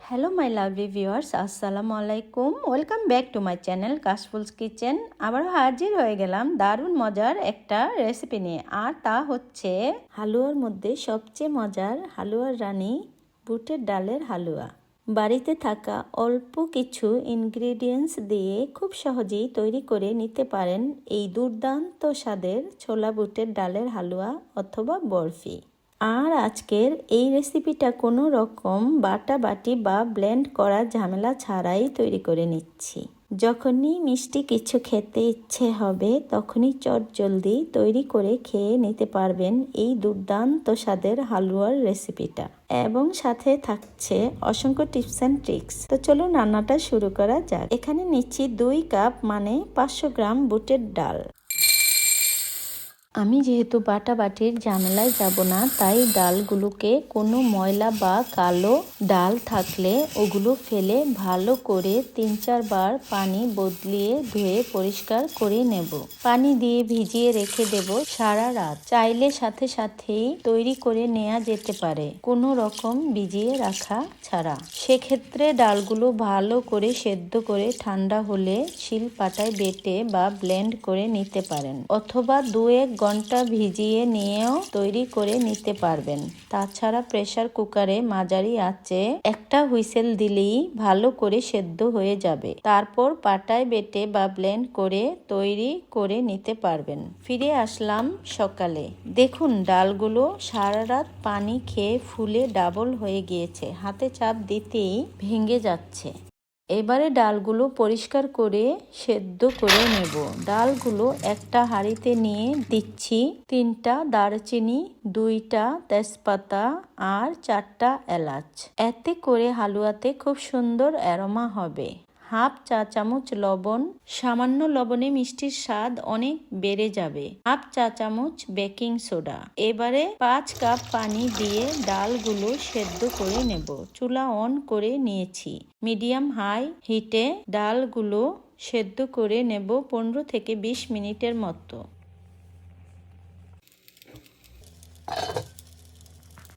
Hello my lovely viewers আসসালামু আলাইকুম welcome back to my channel Kashfuls kitchen আবারও হাজির হয়ে গেলাম দারুণ মজার একটা রেসিপি নিয়ে। আর তা হচ্ছে হালুয়ার মধ্যে সবচেয়ে মজার হালুয়ার রানী বুটের ডালের হালুয়া। বাড়িতে থাকা অল্প কিছু ইনগ্রেডিয়েন্টস দিয়ে খুব সহজেই তৈরি করে নিতে পারেন এই দুর্দান্ত স্বাদের ছোলা বুটের ডালের হালুয়া অথবা বরফি। আর আজকের এই রেসিপিটা কোনো রকম বাটা বাটি বা ব্লেন্ড করা ঝামেলা ছাড়াই তৈরি করে নিচ্ছি। যখনই মিষ্টি কিছু খেতে ইচ্ছে হবে, তখনই চট জলদি তৈরি করে খেয়ে নিতে পারবেন এই দুর্দান্ত স্বাদের হালুয়ার রেসিপিটা। এবং সাথে থাকছে অসংখ্য টিপস অ্যান্ড ট্রিক্স। তো চলুন রান্নাটা শুরু করা যাক। এখানে নিচ্ছি দুই কাপ মানে পাঁচশো গ্রাম বুটের ডাল। আমি যেহেতু বাটা বাটির ঝামেলায় যাব না, তাই ডালগুলোকে কোনো ময়লা বা কালো ডাল থাকলে ওগুলো ফেলে ভালো করে তিন চারবার পানি বদলিয়ে ধুয়ে পরিষ্কার করে নেব। পানি দিয়ে ভিজিয়ে রেখে দেব সারা রাত। চাইলে সাথে সাথেই তৈরি করে নেওয়া যেতে পারে, কোনো রকম ভিজিয়ে রাখা ছাড়া। সেক্ষেত্রে ডালগুলো ভালো করে সেদ্ধ করে ঠান্ডা হলে শিল পাটায় বেটে বা ব্লেন্ড করে নিতে পারেন, অথবা দু এক ঘণ্টা ভিজিয়ে নিয়েও তৈরি করে নিতে পারবেন। তাছাড়া প্রেসার কুকারে মাঝারি আছে একটা হুইসেল দিলেই ভালো করে সেদ্ধ হয়ে যাবে। তারপর পাটায় বেটে বা ব্লেন্ড করে তৈরি করে নিতে পারবেন। ফিরে আসলাম সকালে। দেখুন, ডালগুলো সারা রাত পানি খেয়ে ফুলে ডাবল হয়ে গিয়েছে। হাতে চাপ দিতেই ভেঙে যাচ্ছে। এবারে ডালগুলো পরিষ্কার করে সেদ্ধ করে নেব। ডালগুলো একটা হাঁড়িতে নিয়ে দিচ্ছি তিনটা দারচিনি, দুইটা তেজপাতা আর চারটা এলাচ। এতে করে হালুয়াতে খুব সুন্দর অ্যারোমা হবে। হাফ চা চামচ লবণ, সামান্য লবণে মিষ্টির স্বাদ অনেক বেড়ে যাবে। হাফ চা চামচ বেকিং সোডা। এবারে পাঁচ কাপ পানি দিয়ে ডালগুলো সেদ্ধ করে নেব। চুলা অন করে নিয়েছি। মিডিয়াম হাই হিটে ডালগুলো সেদ্ধ করে নেব পনেরো থেকে বিশ মিনিটের মতো।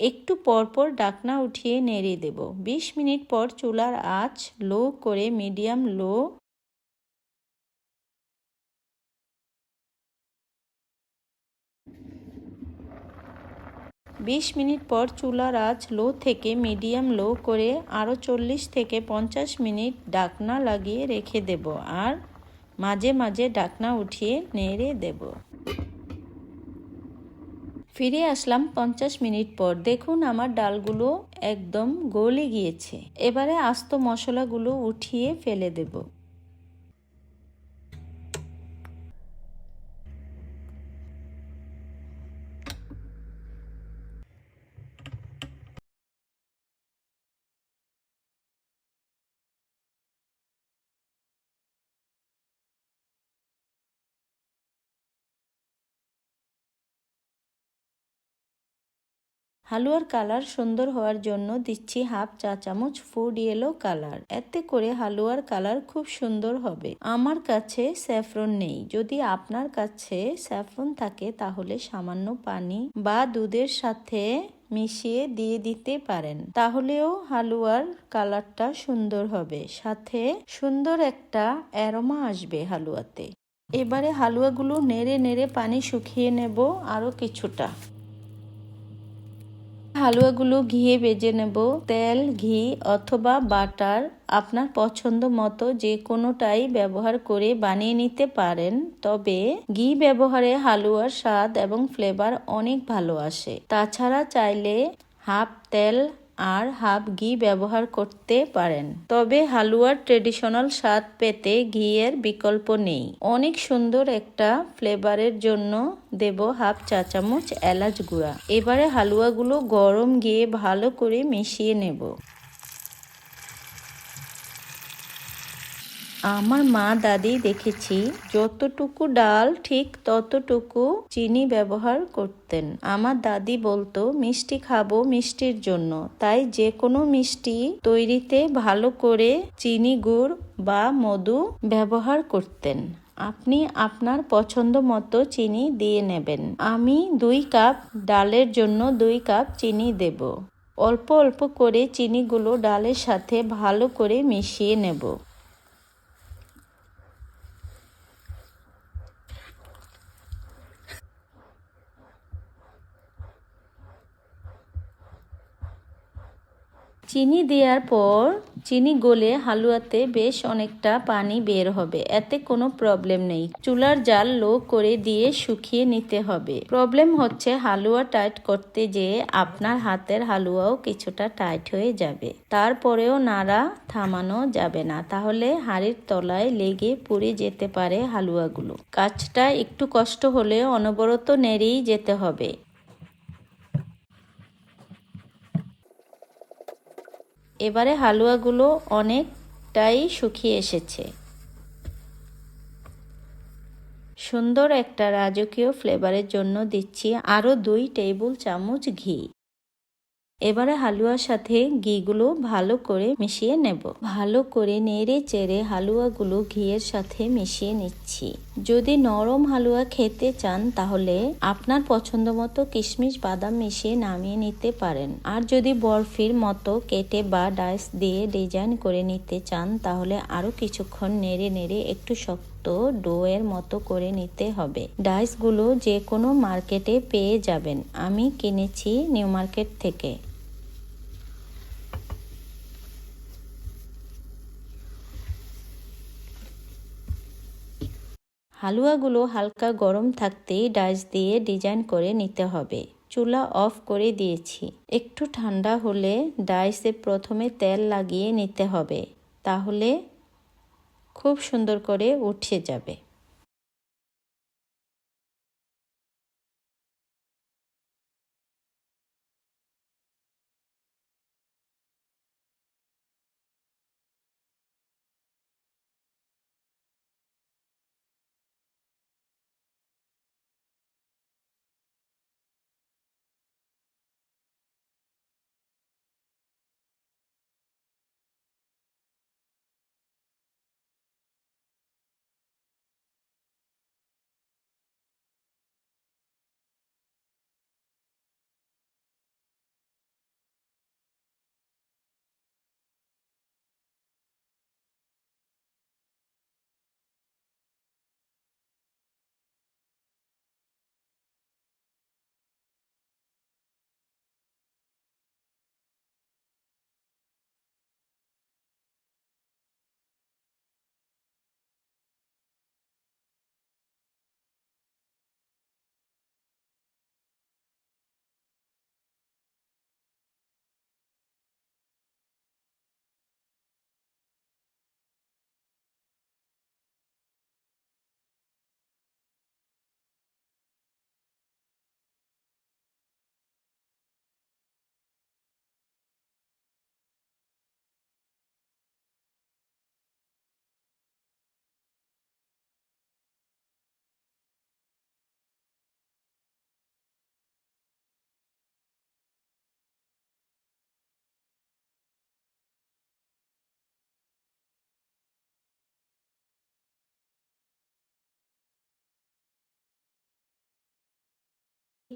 একটু পরপর ডাকনা উঠিয়ে নেড়ে দেব। ২০ মিনিট পর চুলার আঁচ লো করে মিডিয়াম লো বিশ মিনিট পর চুলার আঁচ লো থেকে মিডিয়াম লো করে আরও চল্লিশ থেকে পঞ্চাশ মিনিট ডাকনা লাগিয়ে রেখে দেব আর মাঝে মাঝে ডাকনা উঠিয়ে নেড়ে দেব। ফিরে আসলাম পঞ্চাশ মিনিট পর। দেখুন, আমার ডালগুলো একদম গলে গিয়েছে। এবারে আস্ত মশলাগুলো উঠিয়ে ফেলে দেব। হালুয়ার কালার সুন্দর হওয়ার জন্য দিচ্ছি হাফ চা চামচ ফুড ইয়েলো কালার। এতে করে হালুয়ার কালার খুব সুন্দর হবে। আমার কাছে স্যাফরন নেই। যদি আপনার কাছে স্যাফরন থাকে, তাহলে সামান্য পানি বা দুধের সাথে মিশিয়ে দিয়ে দিতে পারেন। তাহলেও হালুয়ার কালারটা সুন্দর হবে। সাথে সুন্দর একটা অ্যারোমা আসবে হালুয়াতে। এবারে হালুয়াগুলো নেড়ে নেড়ে পানি শুকিয়ে নেব আরও কিছুটা। হালুয়াগুলো ঘিয়ে বেজে নেব। তেল, ঘি অথবা বাটার আপনার পছন্দ মতো যে কোনোটাই ব্যবহার করে বানিয়ে নিতে পারেন। তবে ঘি ব্যবহারে হালুয়ার স্বাদ এবং ফ্লেভার অনেক ভালো আসে। তাছাড়া চাইলে হাফ তেল আর হাফ ঘি ব্যবহার করতে পারেন। তবে হালুয়ার ট্রেডিশনাল স্বাদ পেতে ঘিয়ের বিকল্প নেই। অনেক সুন্দর একটা ফ্লেভারের জন্য দেব হাফ চা চামচ এলাচ গুঁড়া। এবারে হালুয়াগুলো গরম গিয়ে ভালো করে মিশিয়ে নেব। আমার মা দাদি দেখেছি, যতটুকু ডাল ঠিক ততটুকু চিনি ব্যবহার করতেন। আমার দাদি বলতো, মিষ্টি খাব মিষ্টির জন্য। তাই যে কোনো মিষ্টি তৈরিতে ভালো করে চিনি গুড় বা মধু ব্যবহার করতেন। আপনি আপনার পছন্দ মতো চিনি দিয়ে নেবেন। আমি দুই কাপ ডালের জন্য দুই কাপ চিনি দেব। অল্প অল্প করে চিনিগুলো ডালের সাথে ভালো করে মিশিয়ে নেব। চিনি দেওয়ার পর চিনি গলে হালুয়াতে বেশ অনেকটা পানি বের হবে। এতে কোনো প্রবলেম নেই। চুলার জাল লো করে দিয়ে শুকিয়ে নিতে হবে। প্রবলেম হচ্ছে হালুয়া টাইট করতে যে আপনার হাতের হালুয়াও কিছুটা টাইট হয়ে যাবে। তারপরেও নাড়া থামানো যাবে না। তাহলে হাড়ির তলায় লেগে পুড়ে যেতে পারে হালুয়াগুলো। কাজটা একটু কষ্ট হলে অনবরত নেড়েই যেতে হবে। এবারে হালুয়াগুলো অনেকটাই শুকিয়ে এসেছে। সুন্দর একটা রাজকীয় ফ্লেভারের জন্য দিচ্ছি আরও দুই টেবিল চামচ ঘি। এবারে হালুয়ার সাথে ঘিগুলো ভালো করে মিশিয়ে নেব। ভালো করে নেড়ে চেড়ে হালুয়াগুলো ঘিয়ের সাথে মিশিয়ে নিচ্ছি। যদি নরম হালুয়া খেতে চান, তাহলে আপনার পছন্দ মতো কিশমিশ বাদাম মিশিয়ে নামিয়ে নিতে পারেন। আর যদি বরফির মতো কেটে বা ডাইস দিয়ে ডিজাইন করে নিতে চান, তাহলে আরও কিছুক্ষণ নেড়ে নেড়ে একটু শক্ত ডোয়ের মতো করে নিতে হবে। ডাইসগুলো যে কোনো মার্কেটে পেয়ে যাবেন। আমি কিনেছি নিউ মার্কেট থেকে। হালুয়াগুলো হালকা গরম থাকতেই ডাইস দিয়ে ডিজাইন করে নিতে হবে। চুলা অফ করে দিয়েছি। একটু ঠান্ডা হলে ডাইসে প্রথমে তেল লাগিয়ে নিতে হবে। তাহলে খুব সুন্দর করে উঠে যাবে।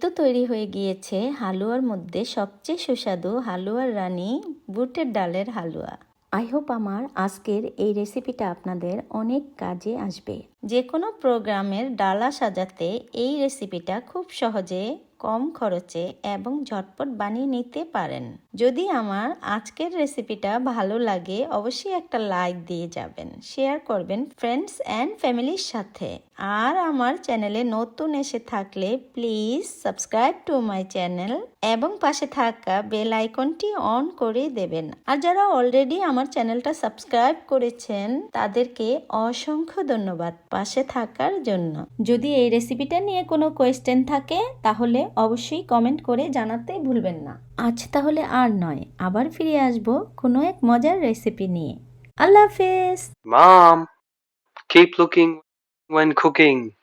তো তৈরি হয়ে গিয়েছে হালুয়ার মধ্যে সবচেয়ে সুস্বাদু হালুয়ার রানী বুটের ডালের হালুয়া। আই হোপ আমার আজকের এই রেসিপিটা আপনাদের অনেক কাজে আসবে। যে কোনো প্রোগ্রামের ডালা সাজাতে এই রেসিপিটা খুব সহজে কম খরচে এবং ঝটপট বানিয়ে নিতে পারেন। যদি আমার আজকের রেসিপিটা ভালো লাগে, অবশ্যই একটা লাইক দিয়ে যাবেন। শেয়ার করবেন ফ্রেন্ডস অ্যান্ড ফ্যামিলির সাথে। আর আমার চ্যানেলে নতুন এসে থাকলে please subscribe to my channel এবং পাশে থাকা বেল আইকনটি অন করে দেবেন। আর যারা অলরেডি আমার চ্যানেলটা সাবস্ক্রাইব করেছেন, তাদেরকে অসংখ্য ধন্যবাদ পাশে থাকার জন্য। যদি এই রেসিপিটা নিয়ে কোনো কোয়েশ্চেন থাকে, তাহলে অবশ্যই কমেন্ট করে জানাতে ভুলবেন না। আজ তাহলে আর নয়, আবার ফিরে আসব কোনো এক মজার রেসিপি নিয়ে। আল্লাহ হাফেজ। মাম কিপ লুকিং when cooking.